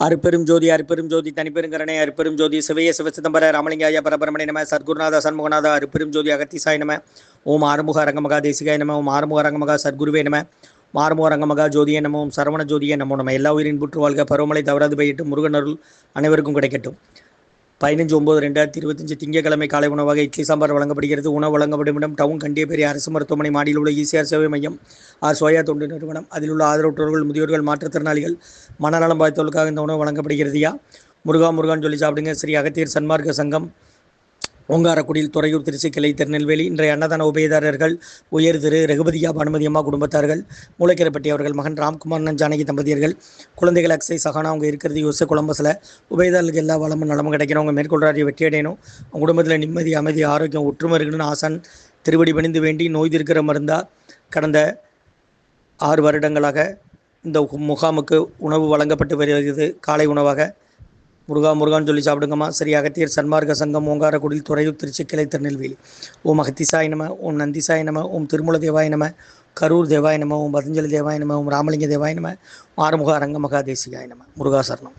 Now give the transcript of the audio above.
அருப்பெரும் ஜோதி அருப்பெரும் ஜோதி தனிப்பெருங்கரணை அருப்பெரும் ஜோதி சிவைய சிவசிதம்பர ராமலிங்காய பரபரமணி நம சத்குருநாத சண்முகநாத அருப்பெரும் ஜோதி அகத்திசாய நம ஓம் ஆறுமுக அரங்கமகா தேசிகாய நம ஓம் ஆறுமுக அரங்கமகா சத்குருவே நம மாறுமுக அரங்கமகா ஜோதியே நம ஓம் சரவண ஜோதியே நமோ நம்ம எல்லா உயிரின் புற்று வாழ்க பருவமழை தவறாது பயிட்டு முருகன் அருள் அனைவருக்கும் கிடைக்கட்டும். பதினஞ்சு ஒன்பது ரெண்டாயிரத்தி இருபத்தஞ்சு திங்கட்கிழமை காலை உணவாக இட்லி சாம்பார் வழங்கப்படுகிறது. உணவு வழங்கப்படும் இடம் டவுன் கண்டியபேரி அரசு மருத்துவமனை மாடியில் உள்ள ஈசிஆர் சேவை மையம். ஆர் சோயா தொண்டு நிறுவனம். அதில் உள்ள ஆதரவற்றோர்கள் முதியோர்கள் மாற்றுத்திறனாளிகள் மனநலம் பாதித்தவர்களுக்காக இந்த உணவு வழங்கப்படுகிறதுயா முருகா முருகான்னு சொல்லி சாப்பிடுங்க. ஸ்ரீ அகத்தியர் சன்மார்க்க சங்கம். ஓங்காரக்குடியில் துறையூர் திருச்சி கிளை திருநெல்வேலி இன்றைய அன்னதான உபயதாரர்கள் உயர் திரு ரகுபதியா பானுமதி அம்மா குடும்பத்தார்கள் மூளைக்கரைப்பட்டி அவர்கள் மகன் ராம்குமார் ஜானகி தம்பதியர்கள் குழந்தைகள் அக்ஸை சகானா அவங்க இருக்கிறது யோச குழம்பஸில் உபயதாரர்களுக்கு எல்லா வளமும் நலமும் கிடைக்கணும். அவங்க மேற்கொள்றாரிய வெற்றி அடையணும். அவங்க குடும்பத்தில் நிம்மதி அமைதி ஆரோக்கியம் ஒற்றுமை இருக்கணும்னு ஆசான் திருவடி பணிந்து வேண்டி நோய் இருக்கிற மருந்தா கடந்த ஆறு வருடங்களாக இந்த முகாமுக்கு உணவு வழங்கப்பட்டு வருகிறது. காலை உணவாக முருகா முருகான்னு சொல்லி சாப்பிடுங்கம்மா. சரி அகத்தியர் சன்மார்க்க சங்கம் ஓங்காரக்குடியில் துறையூர் திருச்சி கிளை திருநெல்வேலி. ஓம் அகத்திசாய நம ஓம் நந்திசாய நம ஓம் திருமூல தேவாய நம கரூர் தேவாய நம ஓம் பதஞ்சலி தேவாய நம ஓம் ராமலிங்க தேவாய நம ஆறுமுக அரங்கமகா தேசிகாய நம. முருகா சரணம்.